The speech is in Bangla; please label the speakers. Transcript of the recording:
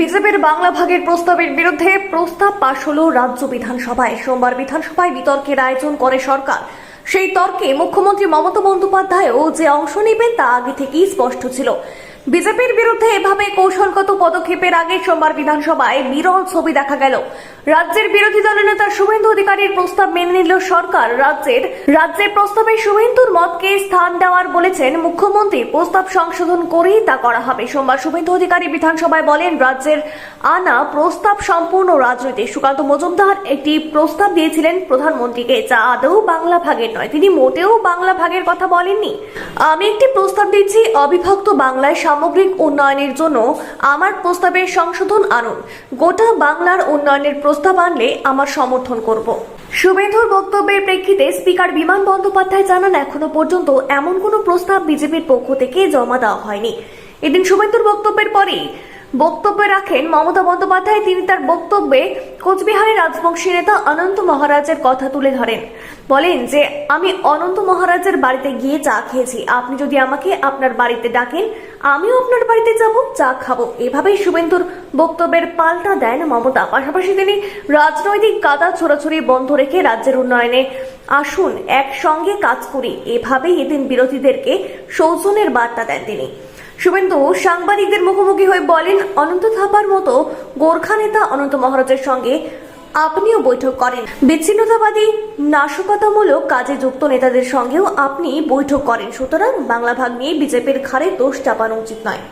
Speaker 1: বিজেপির বাংলা ভাগের প্রস্তাবের বিরুদ্ধে প্রস্তাব পাশ হল রাজ্য বিধানসভায়। সোমবার বিধানসভায় বিতর্কের আয়োজন করে সরকার। সেই তর্কে মুখ্যমন্ত্রী মমতা বন্দ্যোপাধ্যায়ও যে অংশ নেবেন তা আগে থেকেই স্পষ্ট ছিল। বিজেপির বিরুদ্ধে এভাবে কৌশলগত পদক্ষেপের আগে সোমবার বিধানসভায় বিরল ছবি দেখা গেল। রাজ্যের বিরোধী দলের নেতা অধিকারীর প্রস্তাব মেনে নিল সরকার। রাজ্যের রাজ্যের প্রস্তাবে শুভেন্দুর মতকে স্থান দেওয়ার বলেছেন মুখ্যমন্ত্রী। প্রস্তাব সংশোধন করেই তা করা হবে। সোমবার শুভেন্দু অধিকারী বিধানসভায় বলেন, রাজ্যের আনা প্রস্তাব সম্পূর্ণ রাজনৈতিক। সুকান্ত মজুমদার একটি প্রস্তাব দিয়েছিলেন প্রধানমন্ত্রীকে, যা আদৌ বাংলা ভাগের নয়। তিনি মোটেও বাংলা ভাগের কথা বলেননি। আমি একটি প্রস্তাব দিচ্ছি, অবিভক্ত বাংলায় সামগ্রিক উন্নয়নের জন্য আমার প্রস্তাবের সংশোধন আনুন। গোটা বাংলার উন্নয়নের প্রস্তাব আনলে আমার সমর্থন করব। শুভেন্দুর বক্তব্যের প্রেক্ষিতে স্পিকার বিমান বন্দ্যোপাধ্যায় জানান, এখনও পর্যন্ত এমন কোনো প্রস্তাব বিজেপির পক্ষ থেকে জমা দেওয়া হয়নি। এদিন শুভেন্দুর বক্তব্যের পরেই বক্তব্য রাখেন মমতা বন্দ্যোপাধ্যায়। তিনি তার বক্তব্যে কোচবিহারের রাজবংশী নেতা অনন্ত মহারাজের কথা তুলে ধরেন। বলেন যে, আমি অনন্ত মহারাজের বাড়িতে গিয়ে চা খেয়েছি। আপনি যদি আমাকে আপনার বাড়িতে ডাকেন, আমিও আপনার বাড়িতে যাব, চা খাব। এভাবেই শুভেন্দুর বক্তব্যের পাল্টা দেন মমতা। পাশাপাশি তিনি রাজনৈতিক কাদা ছোড়াছড়ি বন্ধ রেখে রাজ্যের উন্নয়নে আসুন, একসঙ্গে কাজ করি। এভাবেই এদিন বিরোধীদেরকে সৌজনের বার্তা দেন তিনি। শুভেন্দু, সাংবাদিকদের মুখোমুখি হয়ে বলেন, অনন্ত থাপার মতো গোর্খা নেতা অনন্ত মহারাজের সঙ্গে আপনিও বৈঠক করেন। বিচ্ছিন্নতাবাদী, নাশকতামূলক কাজে যুক্ত নেতাদের সঙ্গেও আপনি বৈঠক করেন। সুতরাং বাংলা ভাগ নিয়ে বিজেপির ঘাড়ে দোষ চাপানো উচিত নয়।